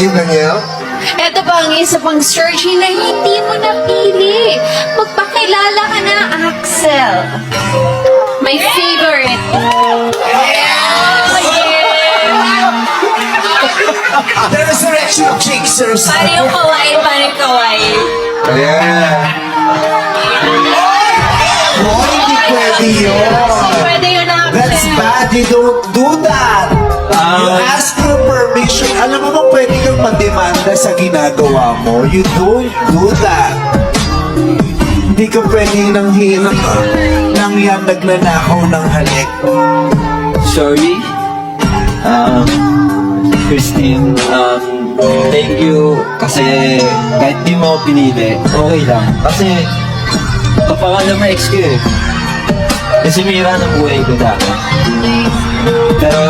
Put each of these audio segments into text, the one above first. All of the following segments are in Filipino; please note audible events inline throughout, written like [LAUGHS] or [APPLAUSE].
You, Daniel. Ito pa ang isa pang searching na hindi mo napili. Magpakilala ka na, Axel. My favorite. [LAUGHS] The resurrection of Jigsaws. Paano yung kawaii? Paano yung kawaii? Ayan. Oh, hindi pwede yun. Pwede yun na That's bad. You don't do mandemanda sa ginagawa mo? You don't do that. Hindi ka pwede nang hinang nang yan nagnanakaw ng halik. Sorry. Um, Christine, um, thank you kasi kahit di mo pinili, okay lang. Kasi kapangalan mo ex ko eh. Kasi mira ng buhay ko dati. Pero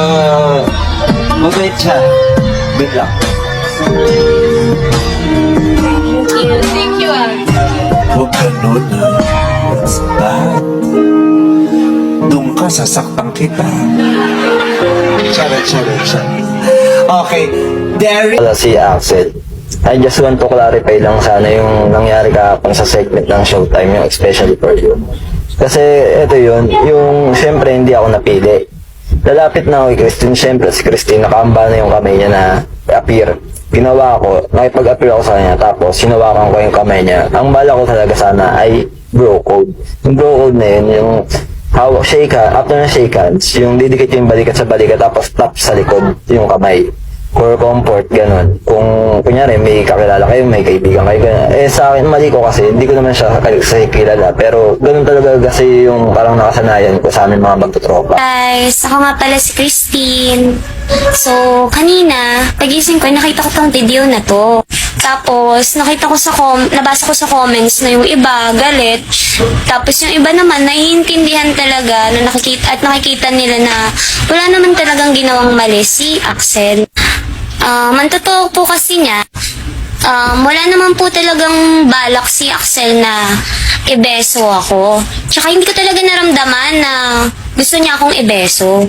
mabait siya. Good luck. Huwag ganun ha. That's bad. Doon ka, sasaktan kita. Charot, charot, charot. Okay. Derek. Wala si Axel. I just want to clarify lang sana yung nangyari kahapon sa segment ng Showtime, yung especially for you. Kasi ito yun, yung siyempre hindi ako napili. Lalapit na ako kay Christine, siyempre si Christine nakamba na yung kamay niya na appear. Ginawa ko, nakipag-appear ako sa kanya, tapos sinawakan ko yung kamay niya. Ang bala ko talaga sana ay bro code. Yung bro code na yun, yung hawak, shake hand, after na shake hands, yung didikit yung balikat sa balikat, tapos tap sa likod yung kamay for comfort, ganun. Kung, kunyari, may kakilala kayo, may kaibigan kayo, ganun. Eh, sa akin, mali ko kasi, hindi ko naman siya kasi kilala. Pero, ganun talaga kasi yung parang nakasanayan ko sa amin mga magtutropa. Guys, ako nga pala si Christine. So, kanina, pagising ko, nakita ko tong video na to. Tapos, nakita ko sa com, nabasa ko sa comments na yung iba, galit. Tapos yung iba naman, naiintindihan talaga na nakikita, at nakikita nila na wala naman talagang ginawang mali si Axel. Um, ang totoo po kasi niya, um, wala naman po talagang balak si Axel na ibeso ako. Tsaka hindi ko talaga naramdaman na gusto niya akong ibeso.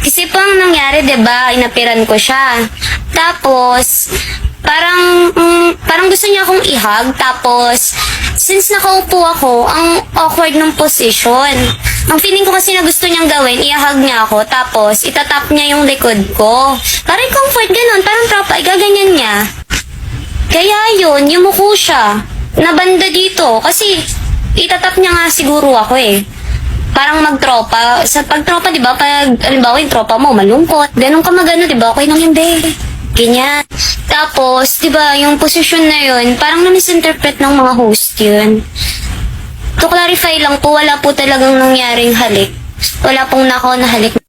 Kasi po ang nangyari, ba? Inapiran ko siya. Tapos parang mm, parang gusto niya akong ihag tapos since nakaupo ako, ang awkward ng position. Ang feeling ko kasi na gusto niyang gawin, ihag niya ako, tapos itatap niya yung likod ko. Parang comfort ganun, parang tropa, igaganyan niya. Kaya yun, yumuko siya. Nabanda dito. Kasi, itatap niya nga siguro ako eh. Parang magtropa. Sa pagtropa, di ba, pag, alimbawa yung tropa mo, malungkot. Ganun ka magano, di ba? Okay yun, be. Ganyan. Tapos, di ba, yung posisyon na yun, parang na-misinterpret ng mga host yun. To clarify lang po, wala po talagang nangyaring halik. Wala pong nakaw na halik